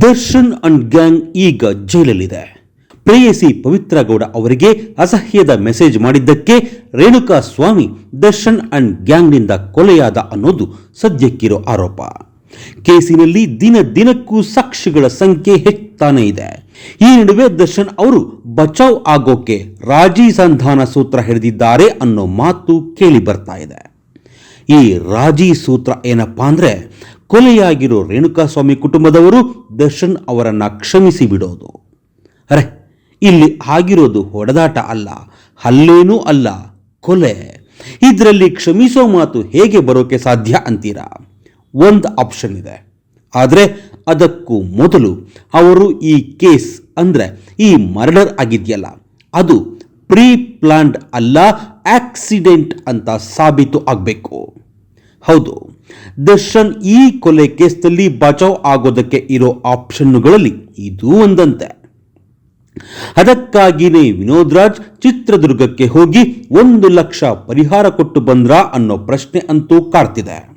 Darshan and gang ಈಗ ಜೈಲಲ್ಲಿದೆ. ಪ್ರೇಯಸಿ ಪವಿತ್ರ ಗೌಡ ಅವರಿಗೆ ಅಸಹ್ಯದ ಮೆಸೇಜ್ ಮಾಡಿದ್ದಕ್ಕೆ ರೇಣುಕಾ ಸ್ವಾಮಿ ದರ್ಶನ್ ಅಂಡ್ ಗ್ಯಾಂಗ್ನಿಂದ ಕೊಲೆಯಾದ ಅನ್ನೋದು ಸದ್ಯಕ್ಕಿರೋ ಆರೋಪ. ಕೇಸಿನಲ್ಲಿ ದಿನ ದಿನಕ್ಕೂ ಸಾಕ್ಷಿಗಳ ಸಂಖ್ಯೆ ಹೆಚ್ಚಾನೇ ಇದೆ. ಈ ನಡುವೆ ದರ್ಶನ್ ಅವರು ಬಚಾವ್ ಆಗೋಕೆ ರಾಜಿ ಸಂಧಾನ ಸೂತ್ರ ಹಿಡಿದಿದ್ದಾರೆ ಅನ್ನೋ ಮಾತು ಕೇಳಿ ಬರ್ತಾ ಇದೆ. ಈ ರಾಜಿ ಸೂತ್ರ ಏನಪ್ಪಾ ಅಂದ್ರೆ, ಕೊಲೆಯಾಗಿರೋ ರೇಣುಕಾಸ್ವಾಮಿ ಕುಟುಂಬದವರು ದರ್ಶನ್ ಅವರನ್ನ ಕ್ಷಮಿಸಿ ಬಿಡೋದು. ಅರೆ, ಇಲ್ಲಿ ಆಗಿರೋದು ಹೊಡೆದಾಟ ಅಲ್ಲ, ಹಲ್ಲೇನೂ ಅಲ್ಲ, ಕೊಲೆ. ಇದರಲ್ಲಿ ಕ್ಷಮಿಸೋ ಮಾತು ಹೇಗೆ ಬರೋಕೆ ಸಾಧ್ಯ ಅಂತೀರಾ? ಒಂದು ಆಪ್ಷನ್ ಇದೆ. ಆದರೆ ಅದಕ್ಕೂ ಮೊದಲು ಅವರು ಈ ಕೇಸ್ ಅಂದರೆ ಈ ಮರ್ಡರ್ ಆಗಿದೆಯಲ್ಲ, ಅದು ಪ್ರೀ ಅಲ್ಲ, ಆಕ್ಸಿಡೆಂಟ್ ಅಂತ ಸಾಬೀತು ಆಗಬೇಕು. ಹೌದು. ದರ್ಶನ್ ಈ ಕೊಲೆ ಕೇಸ್ನಲ್ಲಿ ಬಚಾವ್ ಆಗೋದಕ್ಕೆ ಇರೋ ಆಪ್ಷನ್ನುಗಳಲ್ಲಿ ಇದೂ ಒಂದಂತೆ. ಅದಕ್ಕಾಗಿಯೇ ವಿನೋದ್ ರಾಜ್ ಚಿತ್ರದುರ್ಗಕ್ಕೆ ಹೋಗಿ ಒಂದು ಲಕ್ಷ ಪರಿಹಾರ ಕೊಟ್ಟು ಬಂದ್ರಾ ಅನ್ನೋ ಪ್ರಶ್ನೆ ಅಂತೂ ಕಾಡ್ತಿದೆ.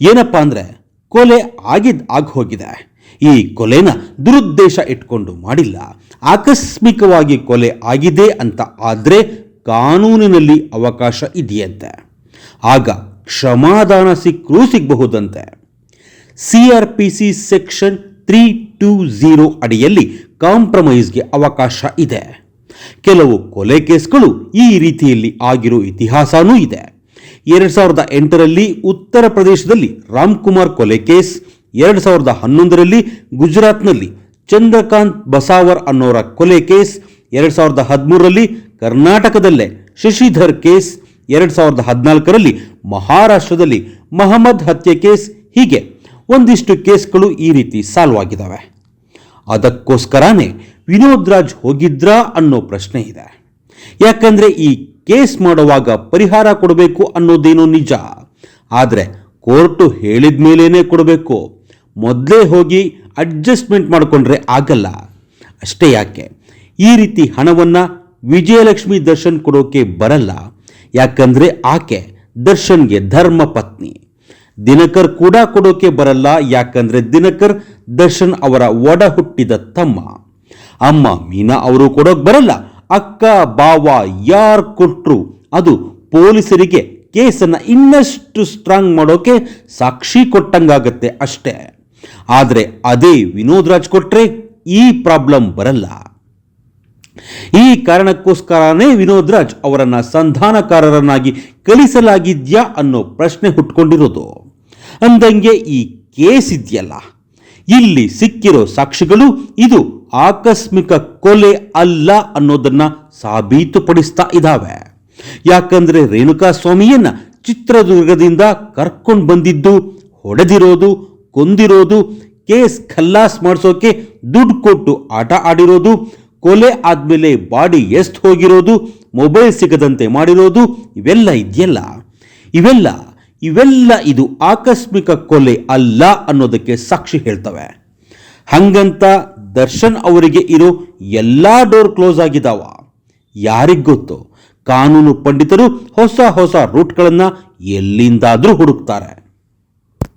ಏನಪ್ಪಾ ಅಂದ್ರೆ, ಕೊಲೆ ಆಗಿದ್ ಆಗ ಹೋಗಿದೆ. ಈ ಕೊಲೆನ ದುರುದ್ದೇಶ ಇಟ್ಕೊಂಡು ಮಾಡಿಲ್ಲ. ಆಕಸ್ಮಿಕವಾಗಿ ಕೊಲೆ ಆಗಿದೆ ಅಂತ ಆದ್ರೆ ಕಾನೂನಿನಲ್ಲಿ ಅವಕಾಶ ಇದೆಯಂತೆ. ಆಗ ಕ್ಷಮಾದಾನ ಸಿಕ್ಕರೂ ಸಿಗಬಹುದಂತೆ. C R P C section three two zero ಅಡಿಯಲ್ಲಿ ಕಾಂಪ್ರಮೈಸ್ಗೆ ಅವಕಾಶ ಇದೆ. ಕೆಲವು ಕೊಲೆ ಕೇಸ್ಗಳು ಈ ರೀತಿಯಲ್ಲಿ ಆಗಿರೋ ಇತಿಹಾಸನೂ ಇದೆ. ಎರಡು ಸಾವಿರದ ಎಂಟರಲ್ಲಿ ಉತ್ತರ ಪ್ರದೇಶದಲ್ಲಿ ರಾಮ್ಕುಮಾರ್ ಕೊಲೆ ಕೇಸ್, ಎರಡು ಸಾವಿರದ ಹನ್ನೊಂದರಲ್ಲಿ ಗುಜರಾತ್ನಲ್ಲಿ ಚಂದ್ರಕಾಂತ್ ಬಸಾವರ್ ಅನ್ನೋರ ಕೊಲೆ ಕೇಸ್, ಎರಡು ಸಾವಿರದ ಹದಿಮೂರರಲ್ಲಿ ಕರ್ನಾಟಕದಲ್ಲೇ ಶಶಿಧರ್ ಕೇಸ್ ಎರಡು ಸಾವಿರದ ಹದಿನಾಲ್ಕರಲ್ಲಿ ಮಹಾರಾಷ್ಟ್ರದಲ್ಲಿ ಮಹಮ್ಮದ್ ಹತ್ಯೆ ಕೇಸ್ ಹೀಗೆ ಒಂದಿಷ್ಟು ಕೇಸ್ಗಳು ಈ ರೀತಿ ಸಾಲ್ವ್ ಆಗಿದ್ದಾವೆ ಅದಕ್ಕೋಸ್ಕರನೇ ವಿನೋದ್ ರಾಜ್ ಹೋಗಿದ್ರಾ ಅನ್ನೋ ಪ್ರಶ್ನೆ ಇದೆ. ಯಾಕಂದ್ರೆ ಈ ಕೇಸ್ ಮಾಡುವಾಗ ಪರಿಹಾರ ಕೊಡಬೇಕು ಅನ್ನೋದೇನೋ ನಿಜ. ಆದರೆ ಕೋರ್ಟು ಹೇಳಿದ ಮೇಲೇನೆ ಕೊಡಬೇಕು. ಮೊದಲೇ ಹೋಗಿ ಅಡ್ಜಸ್ಟ್ಮೆಂಟ್ ಮಾಡಿಕೊಂಡ್ರೆ ಆಗಲ್ಲ. ಅಷ್ಟೇ ಯಾಕೆ? ಈ ರೀತಿ ಹಣವನ್ನು ವಿಜಯಲಕ್ಷ್ಮಿ ದರ್ಶನ್ ಕೊಡೋಕೆ ಬರಲ್ಲ. ಯಾಕಂದ್ರೆ ಆಕೆ ದರ್ಶನ್ಗೆ ಧರ್ಮ ಪತ್ನಿ. ದಿನಕರ್ ಕೂಡ ಕೊಡೋಕೆ ಬರಲ್ಲ, ಯಾಕಂದ್ರೆ ದಿನಕರ್ ದರ್ಶನ್ ಅವರ ಒಡ ಹುಟ್ಟಿದ ತಮ್ಮ. ಅಮ್ಮ ಮೀನಾ ಅವರು ಕೊಡೋಕೆ ಬರಲ್ಲ, ಅಕ್ಕ ಬಾವ ಯಾರು ಕೊಟ್ಟರು ಅದು ಪೊಲೀಸರಿಗೆ ಕೇಸನ್ನು ಇನ್ನಷ್ಟು ಸ್ಟ್ರಾಂಗ್ ಮಾಡೋಕೆ ಸಾಕ್ಷಿ ಕೊಟ್ಟಂಗಾಗತ್ತೆ ಅಷ್ಟೇ. ಆದರೆ ಅದೇ ವಿನೋದ್ ರಾಜ್ ಕೊಟ್ಟರೆ ಈ ಪ್ರಾಬ್ಲಮ್ ಬರಲ್ಲ. ಈ ಕಾರಣಕ್ಕೋಸ್ಕರನೇ ವಿನೋದ್ ರಾಜ್ ಅವರನ್ನ ಸಂಧಾನಕಾರರನ್ನಾಗಿ ಕಲಿಸಲಾಗಿದ್ಯಾ ಅನ್ನೋ ಪ್ರಶ್ನೆ ಹುಟ್ಕೊಂಡಿರೋದು. ಅಂದಂಗೆ ಈ ಕೇಸ್ ಇದೆಯಲ್ಲ, ಇಲ್ಲಿ ಸಿಕ್ಕಿರೋ ಸಾಕ್ಷಿಗಳು ಇದು ಆಕಸ್ಮಿಕ ಕೊಲೆ ಅಲ್ಲ ಅನ್ನೋದನ್ನ ಸಾಬೀತುಪಡಿಸ್ತಾ ಇದ್ದಾವೆ ಯಾಕಂದ್ರೆ ರೇಣುಕಾ ಸ್ವಾಮಿಯನ್ನ ಚಿತ್ರದುರ್ಗದಿಂದ ಕರ್ಕೊಂಡು ಬಂದಿದ್ದು, ಹೊಡೆದಿರೋದು, ಕೊಂದಿರೋದು, ಕೇಸ್ ಖಲ್ಲಾಸ್ ಮಾಡಿಸೋಕೆ ದುಡ್ಡು ಕೊಟ್ಟು ಆಟ ಆಡಿರೋದು ಕೊಲೆ ಆದ್ಮೇಲೆ ಬಾಡಿ ಎಷ್ಟು ಹೋಗಿರೋದು, ಮೊಬೈಲ್ ಸಿಗದಂತೆ ಮಾಡಿರೋದು, ಇವೆಲ್ಲ ಇದೆಯಲ್ಲ? ಇವೆಲ್ಲ ಇವೆಲ್ಲ ಇದು ಆಕಸ್ಮಿಕ ಕೊಲೆ ಅಲ್ಲ ಅನ್ನೋದಕ್ಕೆ ಸಾಕ್ಷಿ ಹೇಳ್ತವೆ. ಹಂಗಂತ ದರ್ಶನ್ ಅವರಿಗೆ ಇರೋ ಎಲ್ಲ ಡೋರ್ ಕ್ಲೋಸ್ ಆಗಿದಾವ. ಯಾರಿಗೆ ಗೊತ್ತು? ಕಾನೂನು ಪಂಡಿತರು ಹೊಸ ಹೊಸ ರೂಟ್ಗಳನ್ನು ಎಲ್ಲಿಂದಾದರೂ ಹುಡುಕ್ತಾರೆ.